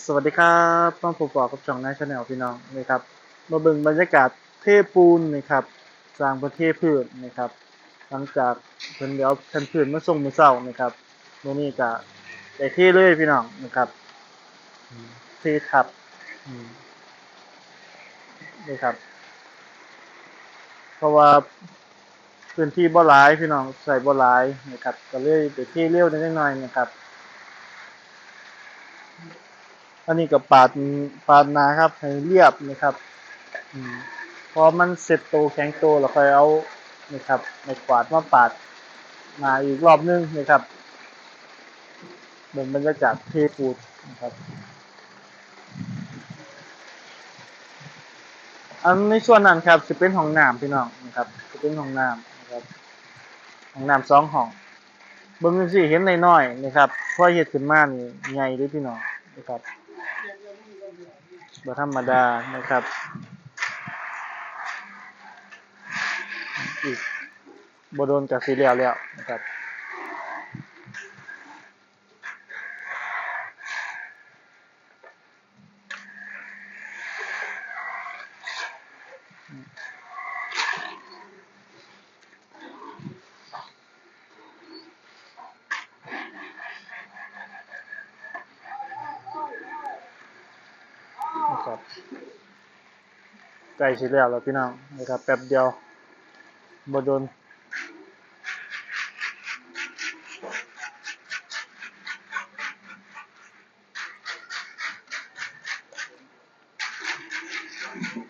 สวัสดีครับต้องผมบอกกับช่องนายชาแนลพี่น้องนะครับ มาเบิ่งบรรยากาศเทปูนนะครับสร้างประเทศพืชนะครับ หลังจากเพิ่นเดี๋ยวแผ่นพื้นมาส่งมือเช้านะครับมื้อนี้ก็ได้เทเลยพี่น้องนะครับอืมเททับนี่ครับ เพราะว่าพื้นที่บ่หลายพี่น้องใส่บ่หลายนะครับ ก็เลยได้เที่เร็วนิดหน่อยนะครับ อันนี้ก็ปาดปาดนาครับให้เรียบนะครับอพอมันเสร็จโตแข็งโตเราค่อยเอานะครับในกวาดมาปาดหนาอีกรอบนึงนะครับเหมือนบรรยากาศเทปูดนะครับอันในส่วนนั้นครับจะเป็นห้องน้ำพี่น้องนะครับจะเป็นห้องน้ำนะครับห้องน้ำสองห้องเบิ่งจังซี่เห็นน้อยๆนะครับพอเฮ็ดขึ้นมานี่ใหญ่ด้อพี่น้องนะครับ บ่ธรรมดานะครับ อีกบ่โดนกับสีแล้วแล้วนะครับ นะครับใกล้สิแล้วแล้วพี่น้องนะครับแป๊บเดียวบ่โดน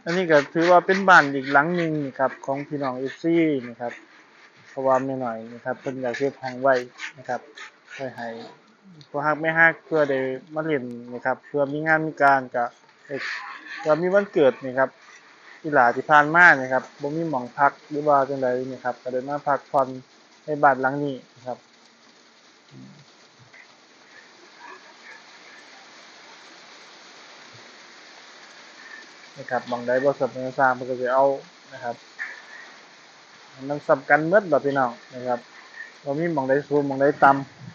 อันนี้ก็ถือว่าเป็นบ้านอีกหลังหนึ่งนะครับ ของพี่น้องเอฟซีนะครับเพราะว่าไม่หน่อยนะครับเพิ่นอยากเก็บห้องไว้นะครับไว้ให้พอฮักไม่ฮักเพื่อได้มาเล่นนะครับ เพื่อมีงานมีการก็เอ่อ ก็มีวันเกิดนี่ครับที่หลาที่ผ่านมานะครับบ่มีหม่องพักหรือว่าจังไดนี่ครับก็เลยมาพักผ่อนในบ้านหลังนี้นะครับนะครับหม่องใดบ่สมบูรณ์สร้างเพิ่นก็สิเอานะครับมันสำกันหมดบ่พี่น้องนะครับบ่มีหม่องใดสูงหม่องใดต่ำ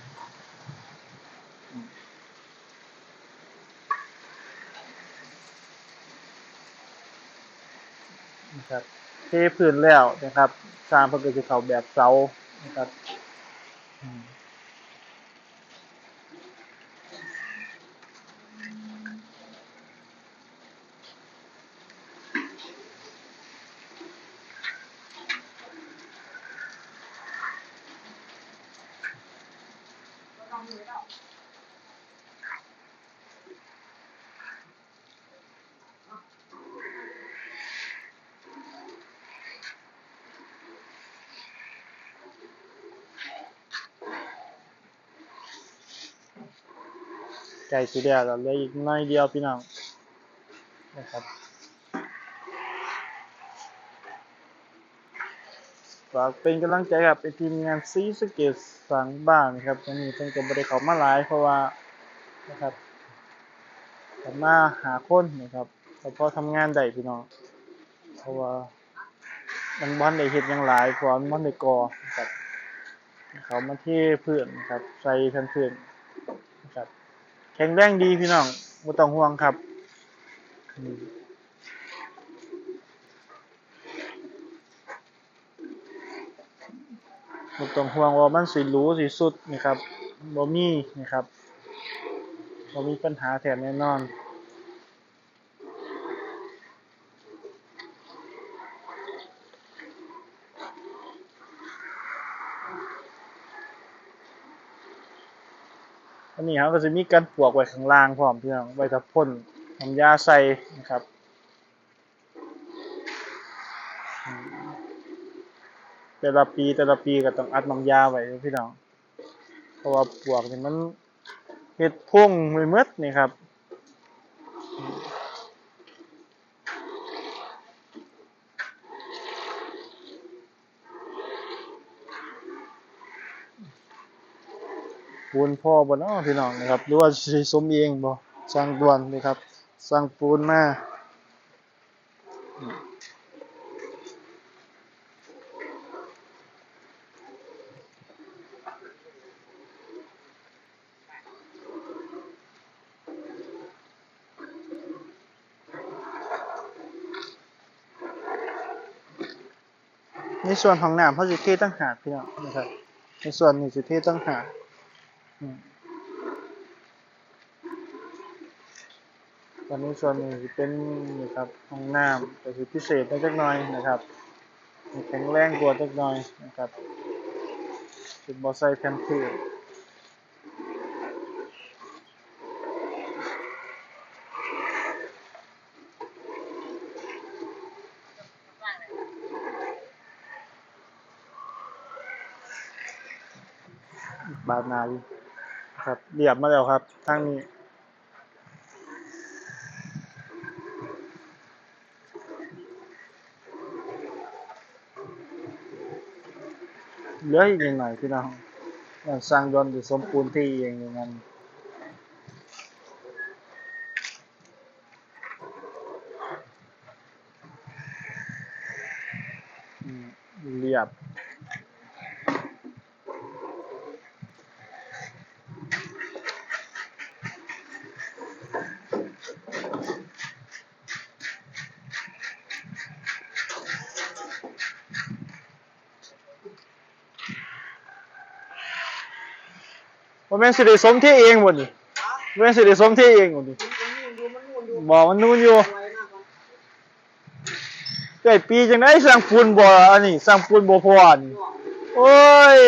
นะครับเทพื้นแล้วนะครับสร้างเพิ่นจะเข้าแบบเสานะครับ อืมใกล้สิแล้วแล้วเหลืออีกน่อยเดียวพี่น้องนะครับฝากเป็นกำลังใจครับทีมงานซีสเกตสังบ้านครับตอนนี้เพิ่นก็บ่ได้เข้ามาหลายเพราะว่านะครับก็มาหาคนนะครับก็พอทำงานได้พี่น้องเพราะว่ามันบ่ทันได้เฮ็ดยังหลายเพราะว่ามันบ่ได้ก่อครับเขามาเทพื้นนครับใส่แผ่นพื้นน แข็งแรงดีพี่น้องบ่ต้องห่วงครับไม่ต้องห่วงว่ามันสิหรูสิสุดนะครับบ่มีนะครับบ่มีปัญหาแท้แน่นอน อันนี้เขาก็จะมีการปลวกไว้ข้างล่างพร้อมพี่น้องไว้ถ้าพ่นน้ำยาใส่นะครับแต่ละปีแต่ละปีก็ต้องอัดน้ำยาไว้พี่น้อง เพราะว่าปลวกนี่มันเห็ดพุ่งไม่มดนี่ครับ ปูนพ่อบ่เนอะพี่น้องนะครับ หรือว่าสิสมเองบ่สร้างด่วนนะครับ สร้างปูนมาในส่วนของน้ำเขาจะเทตั้งหาพี่น้องนะครับ ในส่วนนี้จะเทตั้งหา ตอนนี้ส่วนนี้เป็นนี่ครับห้องน้ำก็คือพิเศษนิดหน่อยนะครับแข็งแรงกว่าจักหน่อยนะครับเป็นบอไซแพนพื้นบาดนาอยู่ ครับเรียบมาแล้วครับทางนี้เหลืออีกนิดหน่อยพี่น้องสร้างยนต์หรือสมปูนที่เองอย่างนั้นอืมเรียบ แม่นสิได้สมที่เองหมดนี่แม่นสิได้สมที่เองหมดนี่บอกมันนู่นอยู่เกิดปีจังได้สร้างปูนบ่อันนี้สร้างปูนบ่พอนี่โอ้ย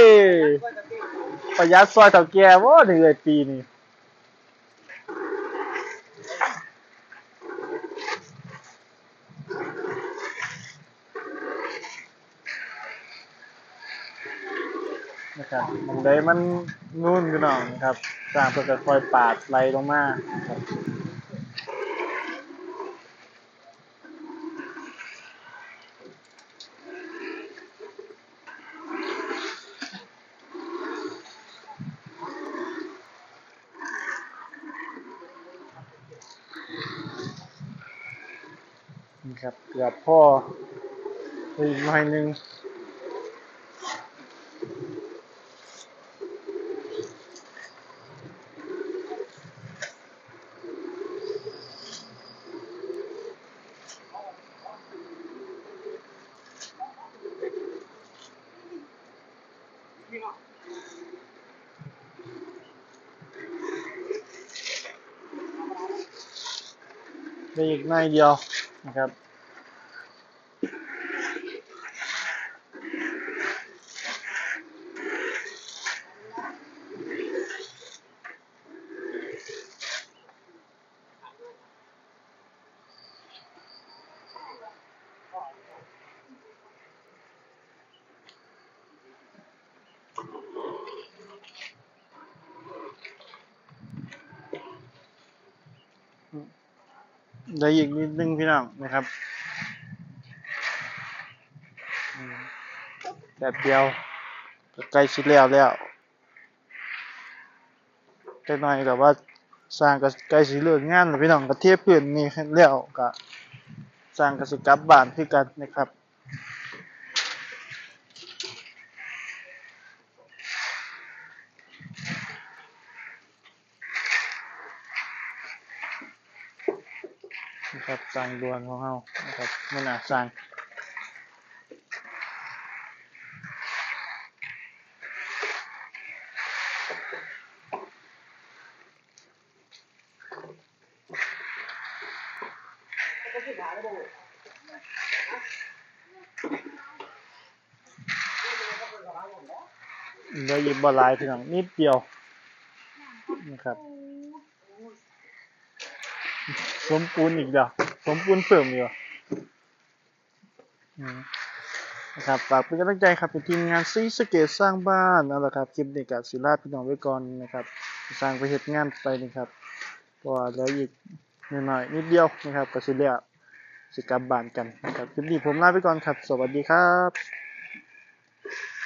ประหยัดซอยเถ่าแก่บ่นี่อยปีนี้ นะครับมันได้มันนู่นพี่น้องนะครับสร้างเพื่อจะคอยปาดไหลลงมาครับครับเกือบพ่ออีกหน่อยหนึง อีกหน่อยเดียวนะครับ ได้อีกนิดนึงพี่น้องนะครับแบบเดียวก็ใกล้ชิดแล้วแล้วแต่น้อยแต่ว่าสร้างก็ใกล้สิเลิกงงานแล้วพี่น้องก็เทียบพื้นนี่แล้วก็สร้างก็สิกลับบ้านพี่กันนะครับ นะครับสร้างดวนของเรานะครับมันอาสร้างเหลือหยิบบอลายพี่น้องนิดเดียวนะครับ สมปูนอีกเดียวสมปูนเพิ่มอีกเหรออืมนะครับฝากเป็นกำลังใจครับเป็นทีมงานซีสเกตสร้างบ้านนั่นแหละครับคลิปนี้กับศิลาพี่น้องไว้ก่อนนะครับ สร้างไปเหตุงานไปนะครับเพราะว่าเหลืออีกหน่อยนิดเดียวนะครับก็สิเลียสิกลับบ้านกันนะครับคลิปนี้ผมลาไปก่อนครับ สวัสดีครับ